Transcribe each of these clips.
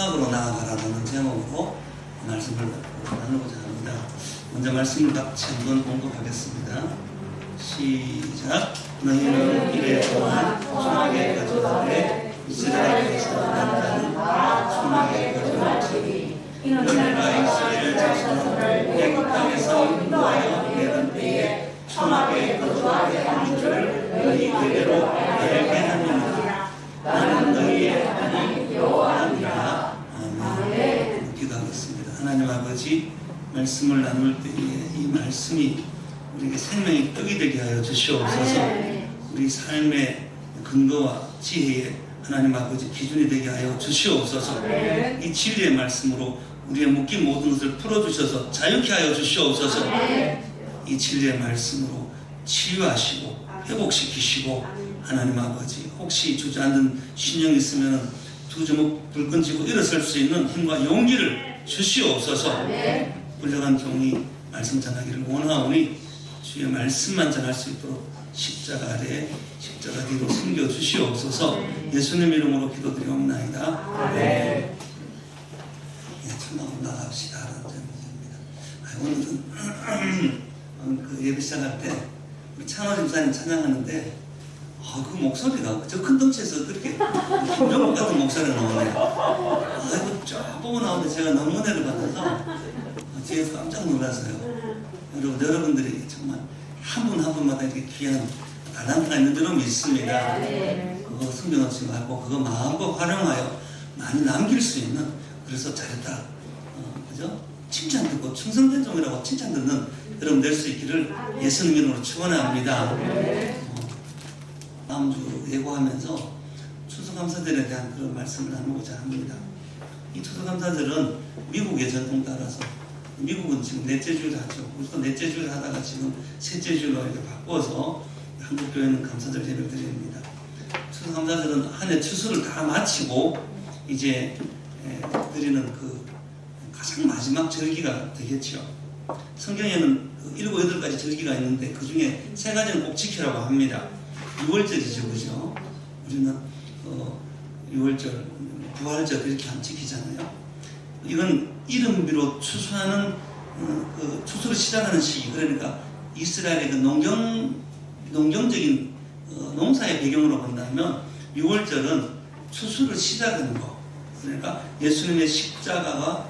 초막으로 나아가라는 제목으로 말씀을 나누고자 합니다. 먼저 말씀을 같이 한번 공독하겠습니다. 시작. 너희는 이래 동안 초막에 거주하되 이스라엘에서 난 자는 다 초막에 거주하지. 너희가 이스라엘 자손을 애굽 땅에서 인도하여 내던 때에 초막에 거주하게 한 줄을 너희 그대로 알게 하느니라. 나는 너희 아버지 말씀을 나눌 때에 이 말씀이 우리에게 생명의 떡이 되게 하여 주시옵소서. 우리 삶의 근거와 지혜의 하나님 아버지 기준이 되게 하여 주시옵소서. 이 진리의 말씀으로 우리의 묶인 모든 것을 풀어주셔서 자유케 하여 주시옵소서. 이 진리의 말씀으로 치유하시고 회복시키시고 하나님 아버지 혹시 주저앉은 신령이 있으면 두 주먹 불 끈지고 일어설 수 있는 힘과 용기를 주시옵소서. 불려간 종이 말씀 전하기를 원하오니 주의 말씀만 전할 수 있도록 십자가 아래 십자가 뒤로 숨겨 주시옵소서. 예수님 이름으로 기도드리옵나이다. 아멘. 예, 천막 나갑시다. 라는 제목입니다. 아, 오늘은 오늘 그 예배 시작할 때 우리 찬호 집사님 찬양하는데 아, 그 목소리가 저큰 덩치에서 그렇게 김종국 같은 목소리가 나오네요. 아이고 쫙 보고 나오는데 제가 너무 은혜를 받아서 뒤에서 깜짝 놀랐어요. 여러분, 여러분들이 정말 한 분 한 분마다 이렇게 귀한 달란트가 있는 줄은 믿습니다. 그거 숨겨놓지 말고 그거 마음껏 활용하여 많이 남길 수 있는 그래서 잘했다. 어, 그죠? 칭찬 듣고 충성된 종이라고 칭찬 듣는 여러분 될 수 있기를 예수님 이름으로 축원합니다. 어, 다음 주 예고하면서 추수감사절에 대한 그런 말씀을 나누고자 합니다. 이 추수감사절은 미국의 전통 따라서 미국은 지금 넷째 주일 하죠. 우리도 넷째 주일 하다가 지금 셋째 주일로 이렇게 바꿔서 한국 교회는 감사절 예배를 드립니다. 추수감사절은 한 해 추수를 다 마치고 이제 에, 드리는 그 가장 마지막 절기가 되겠죠. 성경에는 그 일곱 여덟 가지 절기가 있는데 그 중에 세 가지는 꼭 지키라고 합니다. 6월절이죠, 그죠? 우리는 어, 6월절, 부활절 이렇게 안 지키잖아요. 이건 이름비로 추수하는 어, 그 추수를 시작하는 시기 그러니까 이스라엘의 그 농경 농경적인 어, 농사의 배경으로 본다면 6월절은 추수를 시작하는 거 그러니까 예수님의 십자가와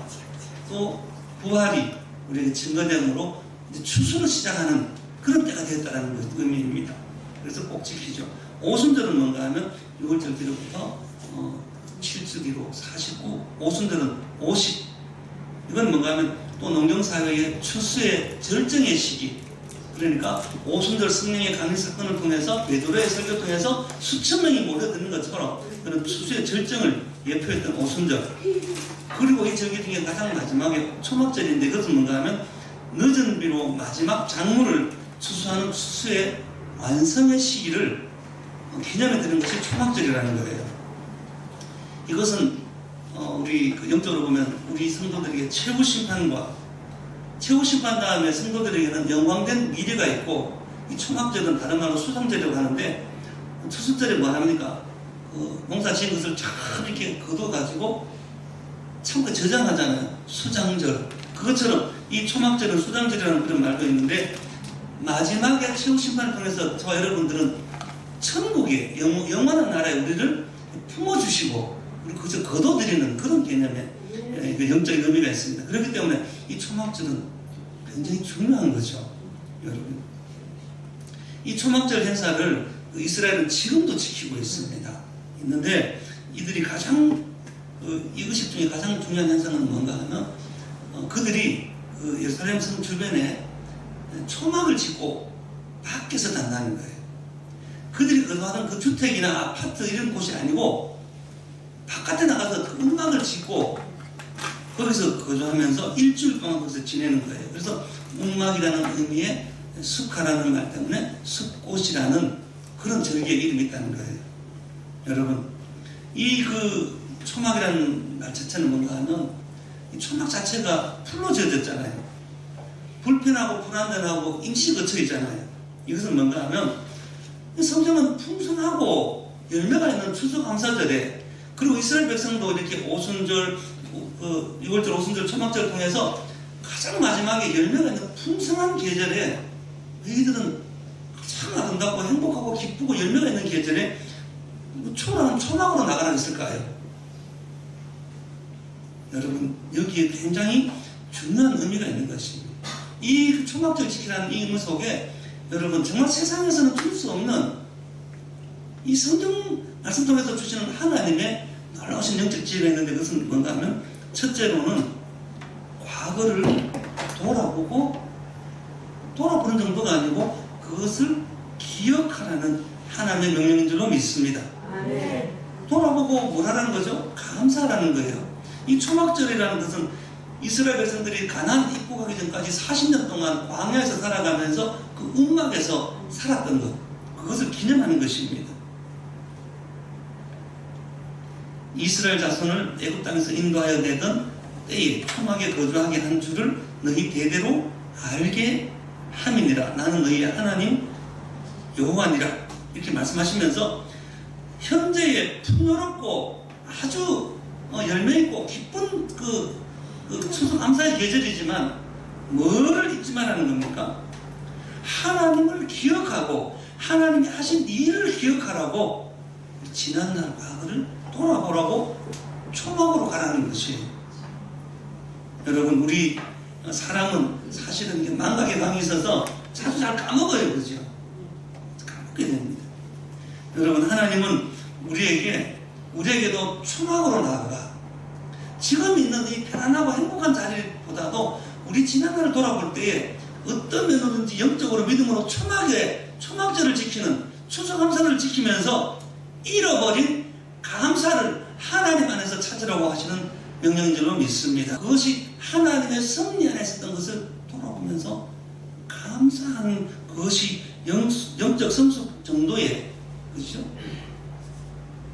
또 부활이 우리에게 증거됨으로 추수를 시작하는 그런 때가 되었다는 것 의미입니다. 그래서 꼭 지키죠. 오순절은 뭔가 하면 6월절 뒤로부터 어, 7주 뒤로 49, 오순절은 50. 이건 뭔가 하면 또 농경사회의 추수의 절정의 시기. 그러니까 오순절 성령의 강림 사건을 통해서 베드로의 설교 통해서 수천 명이 모여드는 것처럼 그런 추수의 절정을 예표했던 오순절. 그리고 이 절기 중에 가장 마지막에 초막절인데 그것은 뭔가 하면 늦은 비로 마지막 작물을 추수하는 추수의 완성의 시기를 기념해 드는 것이 초막절이라는 거예요. 이것은 어, 우리 그 영적으로 보면 우리 성도들에게 최후 심판과 최후 심판 다음에 성도들에게는 영광된 미래가 있고 이 초막절은 다른 말로 수상절이라고 하는데 추수절에 뭐 합니까? 그 농사 지은 것을 쫙 이렇게 걷어가지고 참그 저장하잖아요. 수장절. 그것처럼 이 초막절은 수장절이라는 그런 말도 있는데 마지막에 최후 심판을 통해서 저와 여러분들은 천국의 영, 영원한 나라에 우리를 품어주시고 우리 그저 거둬들이는 그런 개념의 예, 그 영적인 의미가 있습니다. 그렇기 때문에 이 초막절은 굉장히 중요한 거죠, 여러분. 이 초막절 행사를 그 이스라엘은 지금도 지키고 있습니다. 있는데 이들이 가장 그 이의식 중에 가장 중요한 현상은 뭔가 하면 어, 그들이 그 예루살렘 성 주변에 초막을 짓고 밖에서 단다는 거예요. 그들이 거주하던 그 주택이나 아파트 이런 곳이 아니고 바깥에 나가서 그 음악을 짓고 거기서 거주하면서 일주일 동안 거기서 지내는 거예요. 그래서 음악이라는 의미의 숲가라는 말 때문에 숲꽃이라는 그런 절기의 이름이 있다는 거예요. 여러분, 이 그 초막이라는 말 자체는 뭔가 하면 이 초막 자체가 풀로 지어졌잖아요. 불편하고 불안전하고 임시 거쳐 있잖아요. 이것은 뭔가 하면 이 성경은 풍성하고 열매가 있는 추수감사절에 그리고 이스라엘 백성도 이렇게 오순절, 그 6월절 오순절 초막절 통해서 가장 마지막에 열매가 있는 풍성한 계절에 너희들은 참 아름답고 행복하고 기쁘고 열매가 있는 계절에 뭐 초라한 초막으로 나가라 했을까요? 여러분 여기에 굉장히 중요한 의미가 있는 것입니다. 이 초막절 지키라는 이 의미 속에 여러분 정말 세상에서는 줄수 없는 이 성경 말씀 통해서 주시는 하나님의 놀라우신 영적 지혜가 있는데 그것은 뭔가 하면 첫째로는 과거를 돌아보고 돌아보는 정도가 아니고 그것을 기억하라는 하나님의 명령인 줄로 믿습니다. 아멘. 돌아보고 뭘 하라는 거죠? 감사하라는 거예요. 이 초막절이라는 것은 이스라엘 백성들이 가나안 입국하기 전까지 40년 동안 광야에서 살아가면서 그 움막에서 살았던 것 그것을 기념하는 것입니다. 이스라엘 자손을 애굽 땅에서 인도하여 내던 때에 초막에 거주하게 한 줄을 너희 대대로 알게 함이니라 나는 너희의 하나님 여호와니라 이렇게 말씀하시면서 현재의 풍요롭고 아주 어, 열매 있고 기쁜 그, 그 추석 암사의 계절이지만 뭐를 잊지 말라는 겁니까? 하나님을 기억하고 하나님이 하신 일을 기억하라고 지난날 과거를 돌아보라고 초막으로 가라는 것이에요. 여러분 우리 사람은 사실은 망각의 방이 있어서 자주 잘 까먹어요, 그죠? 까먹게 됩니다. 여러분 하나님은 우리에게 우리에게도 초막으로 나아가 지금 있는 이 편안하고 행복한 자리보다도 우리 지난날을 돌아볼 때에 어떤 면으로든지 영적으로 믿음으로 초막에 초막절을 지키는 추수감사를 지키면서 잃어버린 감사를 하나님 안에서 찾으라고 하시는 명령인 줄로 믿습니다. 그것이 하나님의 섭리 안에 있었던 것을 돌아보면서 감사하는 그것이 영, 영적 성숙 정도의 그죠?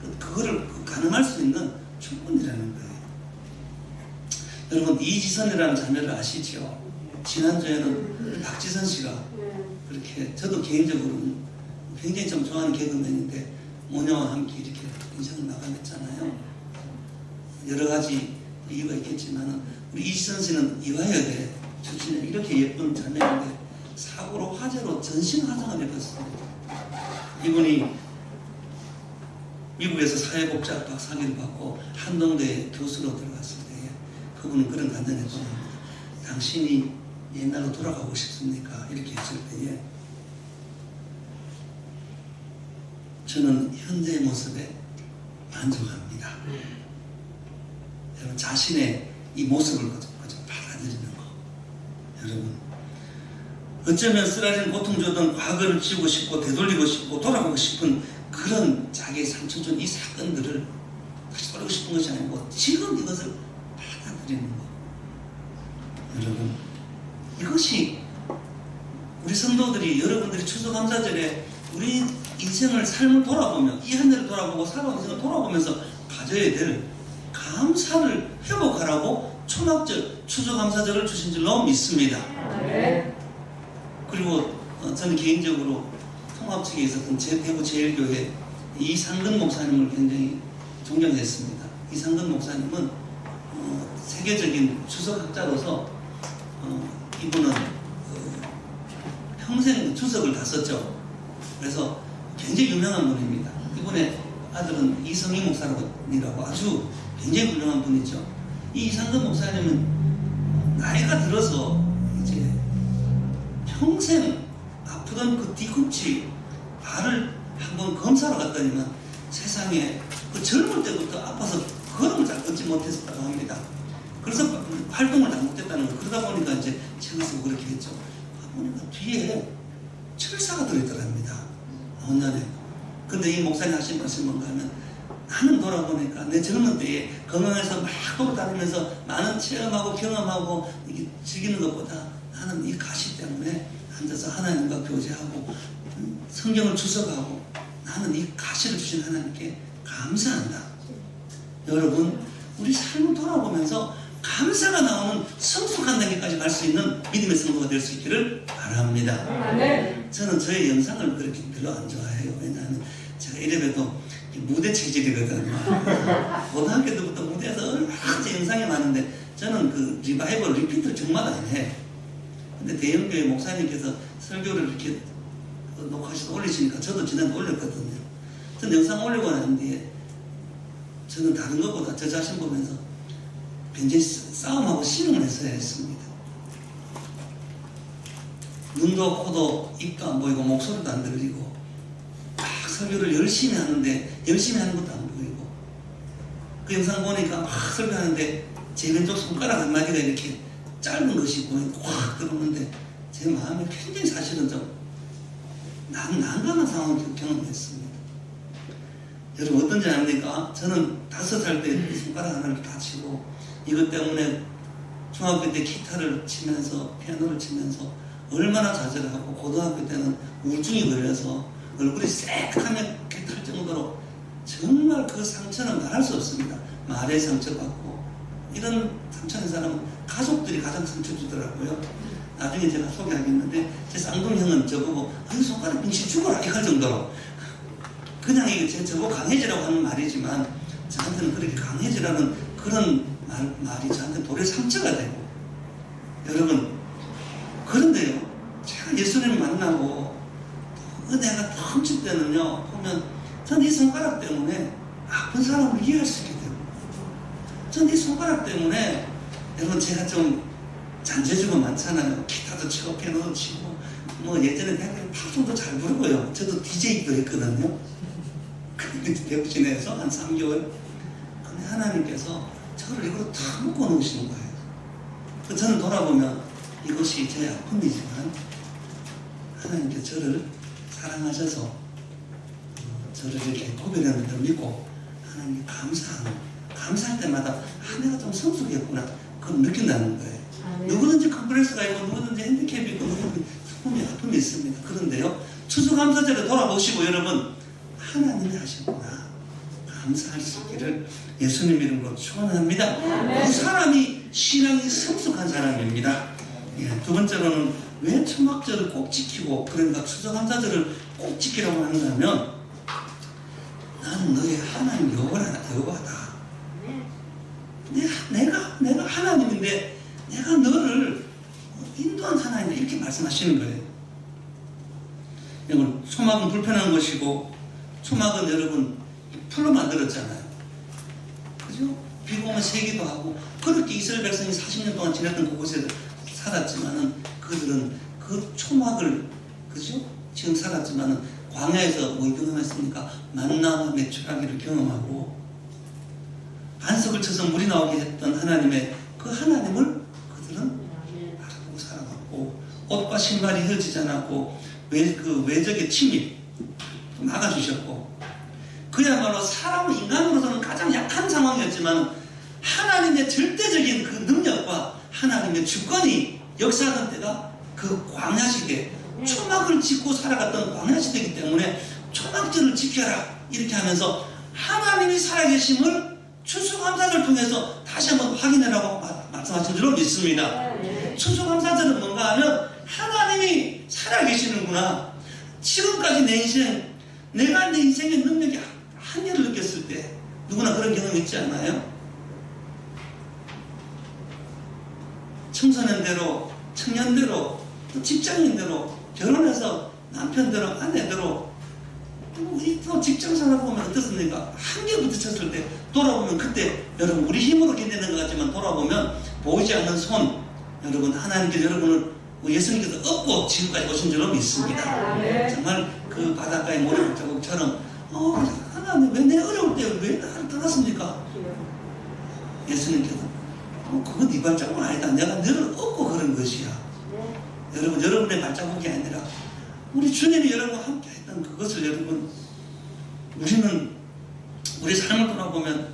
그- 그거를 가능할 수 있는 충분이라는 거예요. 여러분 이지선이라는 자매를 아시죠? 지난주에는 박지선 씨가 그렇게 저도 개인적으로는 굉장히 좀 좋아하는 개그맨인데 모녀와 함께 이렇게 인생을 마감했잖아요. 여러 가지 이유가 있겠지만 우리 이지선 씨는 이화여대 출신에 이렇게 예쁜 자매인데 사고로 화재로 전신 화상을 입었습니다. 이분이 미국에서 사회복지학 박사학위를 받고 한동대 교수로 들어갔을 때에 그분은 그런 간단히 보냅니다. 당신이 옛날로 돌아가고 싶습니까? 이렇게 했을 때에 저는 현재의 모습에 만족합니다. 여러분 자신의 이 모습을 그저 받아들이는 거. 여러분 어쩌면 쓰라린 고통 주던 과거를 지우고 싶고 되돌리고 싶고 돌아가고 싶은 그런 자기의 상처 준이 사건들을 다시 돌리고 싶은 것이 아니고 지금 이것을 받아들이는 거. 여러분 이것이 우리 성도들이 여러분들이 추수감사절에 우리 인생을 삶을 돌아보며 이한 해를 돌아보고 살아온 인생을 돌아보면서 가져야 될 감사를 회복하라고 초막절 추수감사절을 주신 줄로 믿습니다. 그리고 어, 저는 개인적으로 통합 측에 있었던 제 대구 제일교회 이상근 목사님을 굉장히 존경했습니다. 이상근 목사님은 어, 세계적인 주석학자로서 어, 이분은 그 평생 주석을 다 썼죠. 그래서 굉장히 유명한 분입니다. 이분의 아들은 이성희 목사라고 아주 굉장히 훌륭한 분이죠. 이 이상근 목사님은 나이가 들어서 이제 평생 아프던 그 뒤꿈치 발을 한번 검사로 갔더니만 세상에 그 젊을 때부터 아파서 걸음을 잘 걷지 못했었다고 합니다. 그래서 활동을 잘 못했다는 거 그러다 보니까 이제 책을 쓰고 그렇게 했죠. 아, 보니까 뒤에 철사가 들어있더랍니다. 혼년에. 근데 이 목사님 하신 말씀 뭔가 하면 나는 돌아보니까 내 젊은 때에 건강해서 막 돌아다니면서 많은 체험하고 경험하고 이게 즐기는 것보다 나는 이 가시 때문에 앉아서 하나님과 교제하고 음, 성경을 주석하고 나는 이 가시를 주신 하나님께 감사한다. 여러분 우리 삶을 돌아보면서 감사가 나오는 성숙한 단계까지 갈 수 있는 믿음의 성도가 될 수 있기를 바랍니다. 저는 저의 영상을 그렇게 별로 안 좋아해요. 왜냐하면 제가 이래봬도 이 무대 체질이거든요. 고등학교 때부터 무대에서 얼마나 제 영상이 많은데 저는 그 리바이벌 리피트를 정말 안 해. 근데 대형교회 목사님께서 설교를 이렇게 녹화해서 올리시니까 저도 지난해 올렸거든요. 전 영상 올리고 난 뒤에 저는 다른 것보다 저 자신 보면서 굉장히 싸움하고 신음을 했어야 했습니다. 눈도 코도 입도 안 보이고 목소리도 안 들리고 막 설교를 열심히 하는데 열심히 하는 것도 안 보이고 그 영상 보니까 막 설교하는데 제 왼쪽 손가락 한 마디가 이렇게 짧은 것이 보이고 확 들어오는데 제 마음에 굉장히 사실은 좀 난, 난감한 상황을 경험했습니다. 여러분 어떤지 압니까? 저는 다섯 살 때 손가락 하나를 다치고 이것 때문에 중학교 때 기타를 치면서 피아노를 치면서 얼마나 좌절하고 고등학교 때는 우울증이 걸려서 얼굴이 새카맣게 탈 정도로 정말 그 상처는 말할 수 없습니다. 말에 상처받고 이런 상처는 사람은 가족들이 가장 상처 주더라고요. 나중에 제가 소개하겠는데 제 쌍둥이 형은 저보고 아니 손가락 빙시 죽어라 이할 정도로 그냥 이게 제 저보고 강해지라고 하는 말이지만 저한테는 그렇게 강해지라는 그런 말, 말이 저한테 돌의 상처가 되고. 여러분 그런데요 제가 예수님을 만나고 은혜가 넘칠 때는요 보면 전 이 손가락 때문에 아픈 사람을 이해할 수 있게 되고. 전 이 손가락 때문에 여러분 제가 좀 잔재주가 많잖아요. 기타도 치고 피아노도 치고 뭐 예전에 대학교 팝송도 잘 부르고요. 저도 DJ도 했거든요 대구진에서 한 3개월 근데 하나님께서 저를 이걸로 다 묶어 놓으시는 거예요. 그 저는 돌아보면 이것이 제 아픔이지만 하나님께서 저를 사랑하셔서 어, 저를 이렇게 구별하는 걸 믿고 하나님 감사하는 감사할 때마다 아 내가 좀 성숙했구나. 그걸 느낀다는 거예요. 누구든지 컴플렉스가 있고 누구든지 핸디캡이 있고 누구든지 아픔이 있습니다. 그런데요 추수감사절에 돌아보시고 여러분 하나님이 하셨구나 감사할 수 있기를 예수님 이름으로 축원합니다. 그 사람이 신앙이 성숙한 사람입니다. 예, 두 번째로는 왜 초막절을 꼭 지키고 그러니까 추수감사절을 꼭 지키라고 하는가하면 나는 너의 하나님 여호와다. 내가, 내가 내가 하나님인데 내가 너를 인도한 하나님이다 이렇게 말씀하시는 거예요. 여러분 초막은 불편한 것이고 초막은 여러분 풀로 만들었잖아요. 그죠? 오면 세기도 하고 그렇게 이스라엘 백성이 40년 동안 지냈던 그곳에 살았지만은 그들은 그 초막을 그죠? 지금 살았지만은 광야에서 뭘 경험했습니까? 만나와 매출하기를 경험하고 반석을 쳐서 물이 나오게 했던 하나님의 그 하나님을 그들은 알아보고 살아갔고 옷과 신발이 흩어지지 않았고 외, 그 외적의 침입 막아주셨고 그야말로 사람 인간으로서는 가장 약한 상황이었지만 하나님의 절대적인 그 능력과 하나님의 주권이 역사하던 때가 그 광야 시대 초막을 짓고 살아갔던 광야 시대이기 때문에 초막절을 지켜라 이렇게 하면서 하나님이 살아계심을 추수감사절 통해서 다시 한번 확인해라고 마- 말씀하신 줄로 믿습니다. 추수감사절은 뭔가 하면 하나님이 살아계시는구나. 지금까지 내 인생, 내가 내 인생의 능력이 한계를 느꼈을 때 누구나 그런 경험 있지 않나요? 청소년대로, 청년대로, 또 직장인대로, 결혼해서 남편대로, 아내대로 우리 또 직장 생활 보면 어떻습니까? 한계 부딪혔을 때 돌아보면 그때 여러분 우리 힘으로 견디는 것 같지만 돌아보면 보이지 않는 손 여러분 하나님께서 여러분을 예수님께서 업고 지금까지 오신 줄로 믿습니다. 정말 그 바닷가의 모래자국처럼 어 하나님 왜 내 어려울 때 왜 나를 떠났습니까? 예수님께서 어, 그건 네 발자국 아니다. 내가 너를 업고 그런 것이야. 여러분 여러분의 발자국이 아니라 우리 주님이 여러분 함께 했던 그것을 여러분 우리는 우리 삶을 돌아보면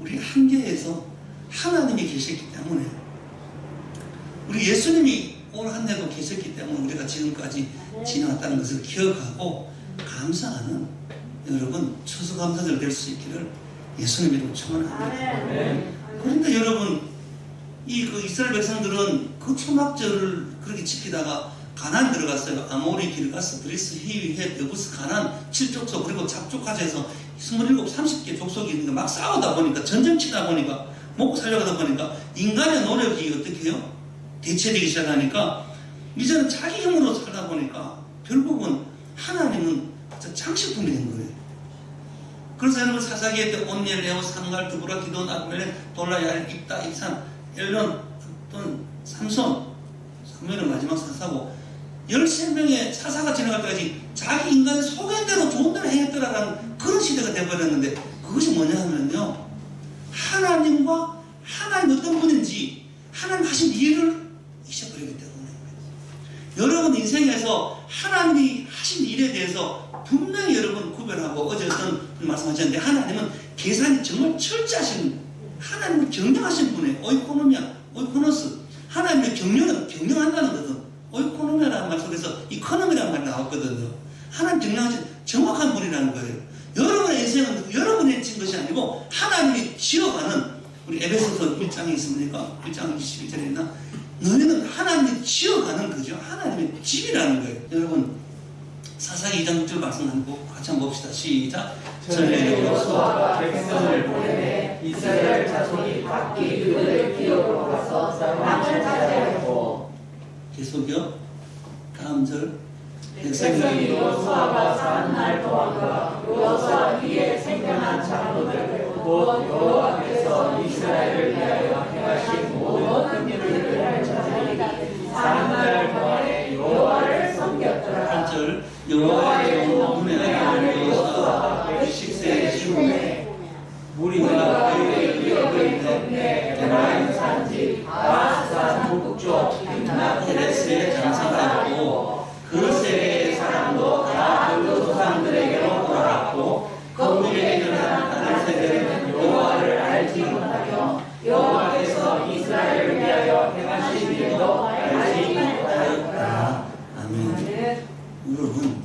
우리 한계에서 하나님이 계셨기 때문에 우리 예수님이 올 한 해도 계셨기 때문에 우리가 지금까지 지나왔다는 것을 기억하고 감사하는 여러분 추수감사절 될 수 있기를 예수님 이름으로 축원합니다. 그런데 여러분 이 그 이스라엘 백성들은 그 초막절을 그렇게 지키다가 가난 들어갔어요. 아모리, 기르가스, 그리스, 히위, 헷, 여부스, 가난, 칠족소 그리고 잡족까지 해서 27, 30개 족속이 있는데 막 싸우다 보니까 전쟁 치다 보니까 먹고 살려가다 보니까 인간의 노력이 어떻게 해요? 대체되기 시작하니까 이제는 자기 힘으로 살다 보니까 결국은 하나님은 장식품이 된 거예요. 그래서 여러분 사사기에 때 온니엘, 레오, 상갈, 드보라, 기돈, 아벨, 돌라야, 입다, 입산, 엘론, 또는 삼손, 사무엘은 마지막 사사고 13명의 사사가 지나갈 때까지 자기 인간의 소견대로 좋은 대로 행했더라는 그런 시대가 되어버렸는데 그것이 뭐냐 하면요 하나님과 하나님 어떤 분인지 하나님 하신 일을 여러분 인생에서 하나님이 하신 일에 대해서 분명히 여러분 구별하고 어제 어떤 분 말씀하셨는데 하나님은 계산이 정말 철저하신 하나님을 경영하신 분이에요 오이코노미아 오이코노스 하나님의 경영은 경영한다는 거든 오이코노미아라는 말 속에서 이코노미라는 말이 나왔거든요 하나님 경영하신 정확한 분이라는 거예요 여러분의 인생은 여러분이 진 것이 아니고 하나님이 지어가는 우리 에베소서 1장에 있습니까? 1장 22절에 있나? 너희는 하나님이 지어가는 거죠. 하나님의 집이라는 거예요. 여러분 사사기 2장 6절 말씀 한번 같이 한번 봅시다. 시작. 전에 여호수아가 백성을 보내매 이스라엘 자손이 각기 그들의 기업으로 가서 땅을 차지하였고 계속요. 다음 절. 백성이 여호수아가 사는 날 동안과 여호수아 뒤에 생겨난 장로들 곧 여호와께서 이스라엘을 위하여 행하신 모든 일들을 찾으니 사는 날 동안에 여호와를 섬겼더라 8절. 여호와의 눈에 나는 여호수아가 110세에 죽음에 우리가 그의 기업을 덮내 에라임 산지 아스산 북쪽 빈나테레스에 장사하였고 그 세계의 사람도 다그 조상들에게로 돌아갔고 거기에 일어난 다른 세대는 여호와를 알지 못하며 여호와께서 이스라엘을 위하여 행하신 일도 알지 못하였더라 아멘. 여러분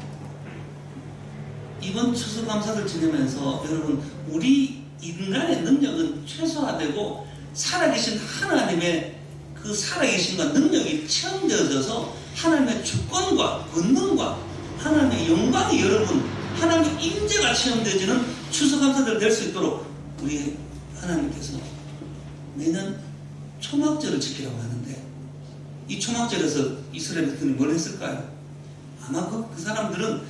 이번 추수감사를 지내면서 여러분 우리 인간의 능력은 최소화되고 살아계신 하나님의 그 살아계신과 능력이 체험되어져서 하나님의 주권과 권능과 하나님의 영광이 여러분 하나님의 임재가 체험되어지는 추수감사들 될 수 있도록 우리 하나님께서 매년 초막절을 지키라고 하는데 이 초막절에서 이스라엘 백성이 뭘 했을까요? 아마 그, 그 사람들은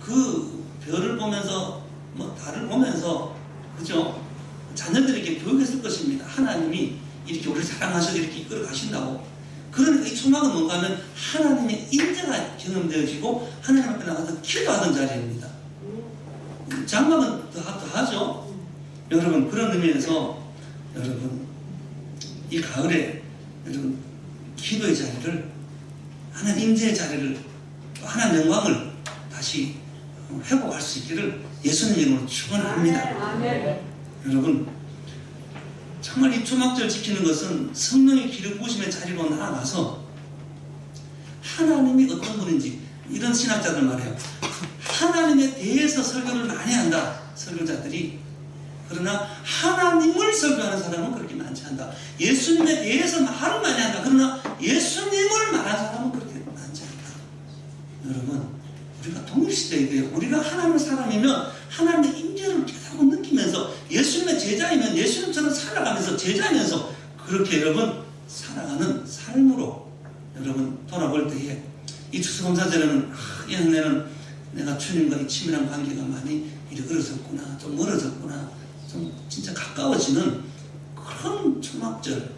그 별을 보면서 뭐 달을 보면서 그죠? 자녀들에게 교육했을 것입니다. 하나님이 이렇게 우리를 사랑하셔서 이렇게 이끌어 가신다고. 그러니까 이 초막은 뭔가 하면 하나님의 인재가 경험되어지고 하나님 앞에 나가서 기도하던 자리입니다. 장막은 더, 더 하죠. 여러분 그런 의미에서 여러분 이 가을에 여러분 기도의 자리를 하나님 임재의 자리를 또 하나님 영광을 다시 회복할 수 있기를 예수님 이름으로 축원합니다. 여러분 정말 이 초막절 지키는 것은 성령의 기름 부으심의 자리로 나아가서 하나님이 어떤 분인지 이런 신학자들 말해요. 하나님에 대해서 설교를 많이 한다. 설교자들이 그러나 하나님을 설교하는 사람은 그렇게 많지 않다. 예수님에 대해서 말을 많이 한다. 그러나 예수님을 말하는 사람은 그렇게 많지 않다. 여러분, 우리가 동일시대에 대해 우리가 하나님의 사람이면 하나님의 임재를 깨닫고 느끼면서 예수님의 제자이면 예수님처럼 살아가면서 제자이면서 그렇게 여러분 살아가는 삶으로 여러분 돌아볼 때에 이 추수감사절에는 아, 이 은혜는 내가 주님과 이 친밀한 관계가 많이 이르그러졌구나 좀 멀어졌구나 좀 진짜 가까워지는 그런 초막절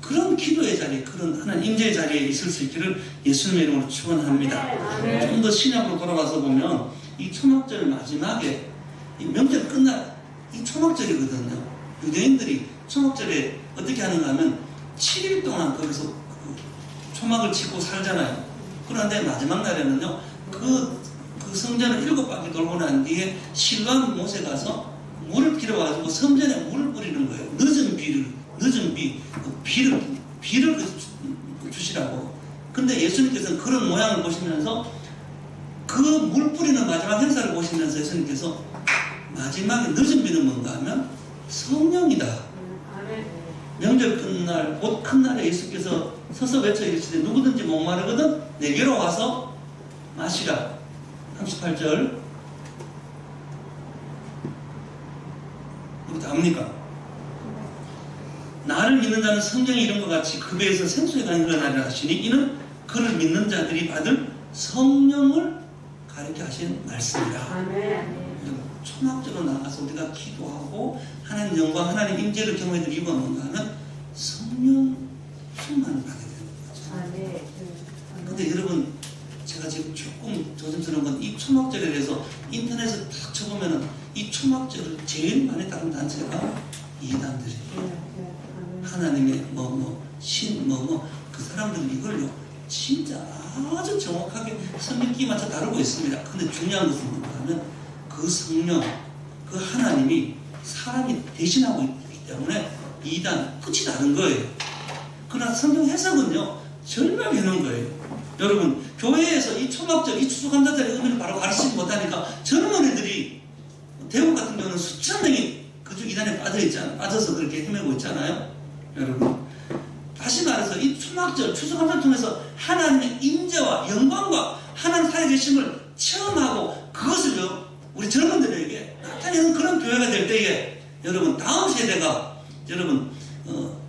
그런 기도의 자리 그런 하나님 임재의 자리에 있을 수 있기를 예수님의 이름으로 축원합니다. 좀 더 신약으로 돌아가서 보면 이 초막절 마지막에 이 명절 끝날 이 초막절이거든요. 유대인들이 초막절에 어떻게 하는가 하면 7일 동안 거기서 그 초막을 짓고 살잖아요. 그런데 마지막 날에는요 그, 그 성전을 일곱 바퀴 돌고 난 뒤에 신랑 못에 가서 물을 길어가지고 성전에 물을 뿌리는 거예요. 늦은 비를, 늦은 비, 그 비를, 비를 그 주- 주시라고. 근데 예수님께서는 그런 모양을 보시면서 그 물 뿌리는 마지막 행사를 보시면서 예수님께서 마지막에 늦은 비는 뭔가 하면 성령이다. 명절 끝날, 곧 큰 날에 예수께서 서서 외쳐 이르시되 누구든지 목마르거든 내게로 와서 마시라. 38절 압니까? 나를 믿는 자는 성경의 이름과 같이 그 배에서 생수가 일어나리라 하시니 이는 그를 믿는 자들이 받을 성령을 가르쳐 하신 말씀이라. 초막적으로 나가서 우리가 기도하고 하나님 영광, 하나님 임재를 이유가 뭔가 하면 성령 충만을 받게 되는 거죠. 근데 여러분 제가 지금 조금 조심스러운 건 이 초막절에 대해서 인터넷에 딱 쳐보면은 이 초막절을 제일 많이 다룬 단체가 이단들이에요. 하나님의 뭐 뭐 신 뭐 뭐 그 사람들은 이걸요 진짜 아주 정확하게 성경끼 맞춰 다루고 있습니다. 근데 중요한 것은 하면 그 성령 그 하나님이 사람이 대신하고 있기 때문에 이단 끝이 다른 거예요. 그러나 성경 해석은요 절묘하게 해놓은 거예요. 여러분 교회에서 이 초막절 이 추수감사절의 의미를 바로 가르치지 못하니까 젊은이들이 대구 같은 경우는 수천 명이 그중 이단에 빠져 있잖아요. 빠져서 그렇게 헤매고 있잖아요. 여러분 다시 말해서 이 추막절 추수감사를 통해서 하나님의 임재와 영광과 하나님 살아계심을 체험하고 그것을요 우리 젊은들에게 나타내는 그런 교회가 될 때에 여러분 다음 세대가 여러분 어,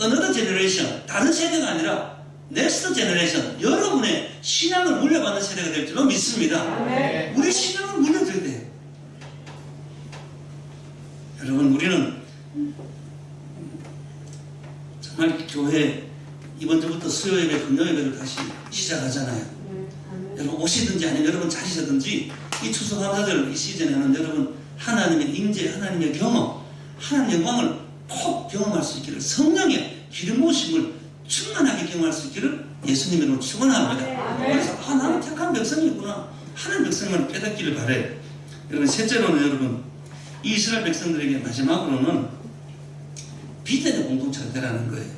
another generation 다른 세대가 아니라 next generation 여러분의 신앙을 물려받는 세대가 될 줄로 믿습니다. 아멘. 우리 신앙을 물려줘야 돼요. 여러분 우리는 정말 교회 이번 주부터 수요 예배, 금요 예배를 다시 시작하잖아요. 여러분 오시든지 아니면 여러분 자시든지 이 추수감사절 이 시즌에는 여러분 하나님의 임재, 하나님의 경험, 하나님의 영광을 꼭 경험할 수 있기를 성령의 기름 부으심을 충만하게 경험할 수 있기를 예수님 이름으로 축원합니다. 그래서 아 나는 택한 백성이구나 하는 백성을 깨닫기를 바래. 여러분 셋째로는 여러분 이스라엘 백성들에게 마지막으로는 비전의 공동체가 되라는 거예요.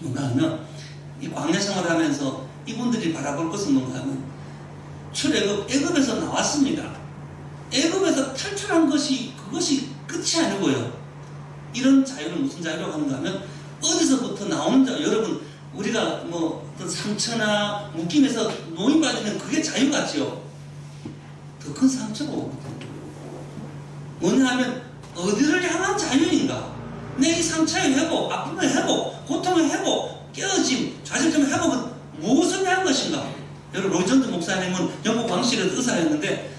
뭔가 하면 이 광야 생활하면서 이분들이 바라볼 것은 뭔가 하면 출애굽 애굽에서 나왔습니다. 애굽에서 탈출한 것이 그것이 끝이 아니고요. 이런 자유는 무슨 자유라고 하는가 하면 어디서부터 나오는 자 여러분 우리가 뭐 어떤 상처나 묶임에서 노임받으면 그게 자유 같지요. 더 큰 상처가 오거든요. 뭐냐 하면 어디를 향한 자유인가? 내 이 상처의 회복, 아픔의 회복, 고통의 회복, 깨어짐, 좌절감의 회복은 무엇을 위한 것인가? 여러분 로이전드 목사님은 영국 왕실에서 의사였는데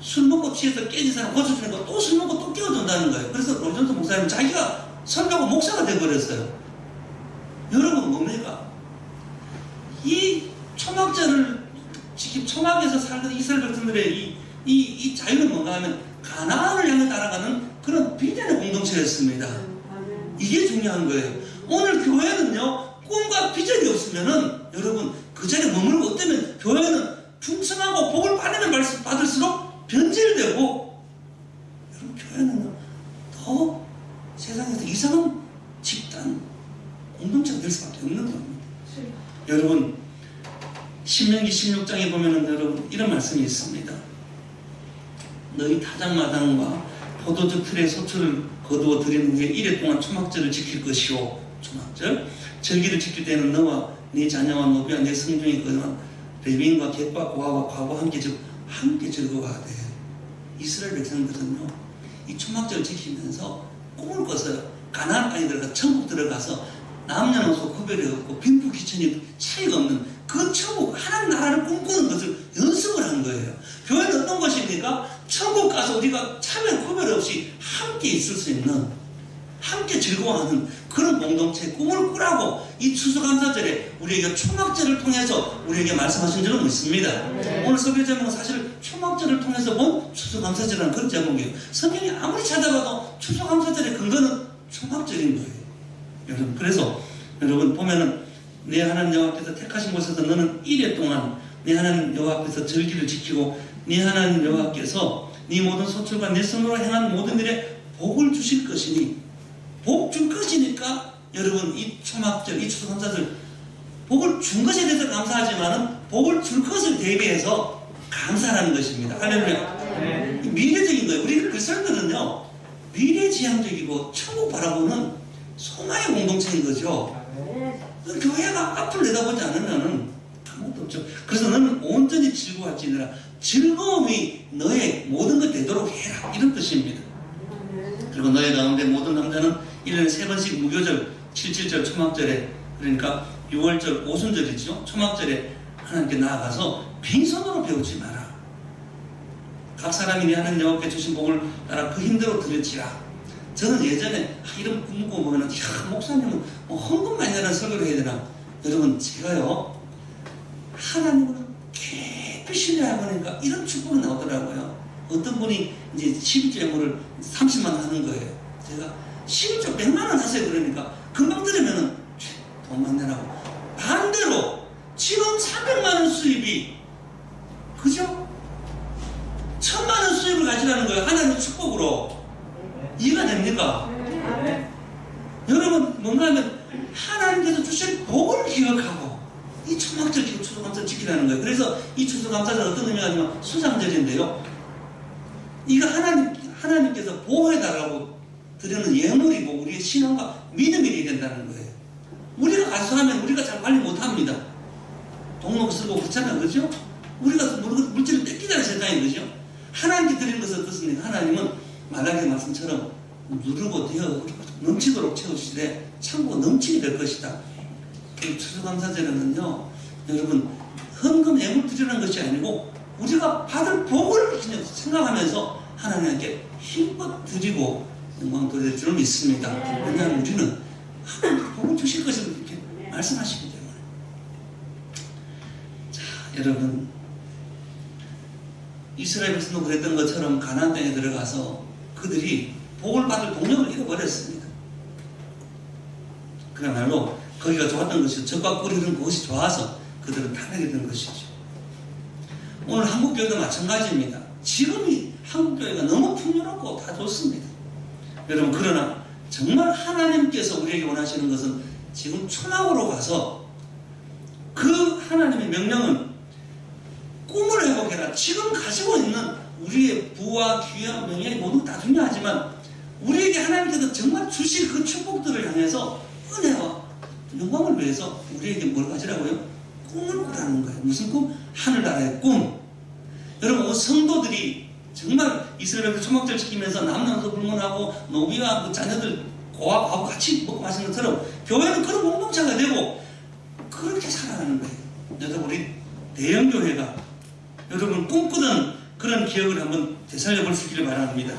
술 먹고 취해서 깨진 사람 고쳐주는 거 또 술 먹고 또 깨워준다는 거예요. 그래서 로이전드 목사님 자기가 설교고 목사가 돼버렸어요. 여러분 뭡니까? 이 초막절을 지금 초막에서 살던 이스라엘 백성들의 이, 이, 이 자유는 뭔가 하면 가나안을 향해 따라가는 그런 비전의 공동체였습니다. 이게 중요한 거예요. 오늘 교회는요, 꿈과 비전이 없으면은, 여러분, 그 자리에 머물고 어때면 교회는 풍성하고 복을 받으면 받을수- 받을수록 변질되고, 여러분, 교회는 더 세상에서 이상한 집단, 공동체가 될 수밖에 없는 겁니다. 여러분, 신명기 16장에 보면은 여러분, 이런 말씀이 있습니다. 너희 타작마당과 포도주 틀에 소출을 거두어 드리는 후에 이래 동안 초막절을 지킬 것이오. 초막절. 절기를 지킬 때는 너와 네 자녀와 노비와 네 성중이 거듭한 레빈과 갯과 고아와 과부와 함께 즉 함께 즐거워하되 이스라엘 백성들은요 이 초막절을 지키면서 꿈을 꿨어요. 가나안 땅에 들어가 천국 들어가서 남녀노소 구별이 없고 빈부 귀천이 차이가 없는 그 천국 하나님 나라를 꿈꾸는 것을 연습을 한 거예요. 교회는 어떤 것입니까? 천국 가서 우리가 차별 구별 없이 함께 있을 수 있는 함께 즐거워하는 그런 공동체 꿈을 꾸라고 이 추수감사절에 우리에게 초막절을 통해서 우리에게 말씀하신 줄은 믿습니다. 네. 오늘 설교 제목은 사실 초막절을 통해서 본 추수감사절이라는 그런 제목이에요. 성경이 아무리 찾아봐도 추수감사절의 근거는 초막절인 거예요. 여러분 그래서 여러분 보면은 내 하나님 여호와께서 택하신 곳에서 너는 일해 동안 내 하나님 여호와께서 절기를 지키고 네 하나님 여호와께서 네 모든 소출과 네 손으로 행한 모든 일에 복을 주실 것이니 복줄 것이니까 여러분 이 초막절 이 추수감사절 복을 준 것에 대해서 감사하지만은 복을 줄 것을 대비해서 감사하는 것입니다. 할렐루야. 이 미래적인 거예요. 우리 그리스도인들은요 미래지향적이고 천국 바라보는 소망의 공동체인 거죠. 교회가 앞을 내다보지 않으면은 아무것도 없죠. 그래서 너는 온전히 즐거워할지니라 즐거움이 너의 모든 것 되도록 해라. 이런 뜻입니다. 그리고 너희 가운데 모든 남자는 1년에 세 번씩 무교절 77절 초막절에 그러니까 6월절 오순절이죠. 초막절에 하나님께 나아가서 빈손으로 배우지 마라. 각 사람이 하나님 여호와께 주신 복을 따라 그 힘대로 드렸지라. 저는 예전에 아, 이런 꿈고 보면은 야 목사님은 뭐 헌금 많이 하는 설교를 해야 되나? 여러분 제가요 하나님을 깊이 신뢰하고 하니까 이런 축복이 나오더라고요. 어떤 분이 이제 12조물을 30만 원 하는 거예요. 제가 12조 100만 원 하세요. 그러니까 금방 들으면은 쉿, 돈만 내라고 반대로 지금 300만 원 수입이 그죠? 천만 원 수입을 가지라는 거예요 하나님의 축복으로 이해가 됩니까? 여러분 뭔가 하면 하나님께서 주신 복을 기억하고 이 초막절 지금 추수감사 지키라는 거예요. 그래서 이 추수감사는 어떤 의미가 아니면 수장절인데요. 이거 하나님 하나님께서 보호해달라고 드리는 예물이고 우리의 신앙과 믿음이 돼야 된다는 거예요. 우리가 가수하면 우리가 잘 관리 못합니다. 동록 쓰고 그렇잖아요, 그죠? 우리가 물- 물질을 뺏기다는 세상인 거죠. 하나님께 드리는 것은 어떻습니까? 하나님은 말하기 말씀처럼 누르고 되어 넘치도록 채우시되 참고 넘치게 될 것이다. 이 추수감사절에는요, 여러분 헌금 예물 드리는 것이 아니고 우리가 받을 복을 생각하면서 하나님께 힘껏 드리고 영광 돌릴 줄 믿습니다. 왜냐하면 우리는 하나님 복을 주실 것을 이렇게 말씀하시기 때문에. 자, 여러분 이스라엘 백성도 그랬던 것처럼 가나안 땅에 들어가서 그들이 복을 받을 동력을 잃어버렸습니다. 그야말로 거기가 좋았던 것이 적과 꿀이는 그것이 좋아서 그들은 타락이 된 것이죠. 오늘 한국 교회도 마찬가지입니다. 지금이 한국 교회가 너무 풍요롭고 다 좋습니다. 여러분 그러나 정말 하나님께서 우리에게 원하시는 것은 지금 초막으로 가서 그 하나님의 명령은 꿈을 회복해라. 지금 가지고 있는 우리의 부와 귀와 명예 모두 다 중요하지만 우리에게 하나님께서 정말 주실 그 축복들을 향해서 은혜와 영광을 위해서 우리에게 뭘 가지라고요? 꿈을 꾸라는 거예요. 무슨 꿈? 하늘나라의 꿈. 여러분 그 성도들이 정말 이스라엘 초막절 지키면서 남남도 불문하고 노비와 그 자녀들 고아하고 같이 먹고 마시는 것처럼 교회는 그런 공동체가 되고 그렇게 살아가는 거예요. 여러분 우리 대형 교회가 여러분 꿈꾸던 그런 기억을 한번 되살려 볼 수 있기를 바랍니다.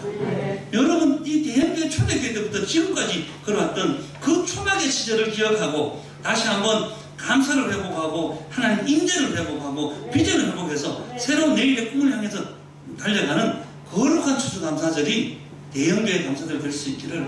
여러분 이 대형교회 초대교회 때부터 지금까지 걸어왔던 그 초막의 시절을 기억하고 다시 한번 감사를 회복하고 하나님 임재를 회복하고 비전을 회복해서 새로운 내일의 꿈을 향해서 달려가는 거룩한 추수 감사절이 대형교회 감사절 될 수 있기를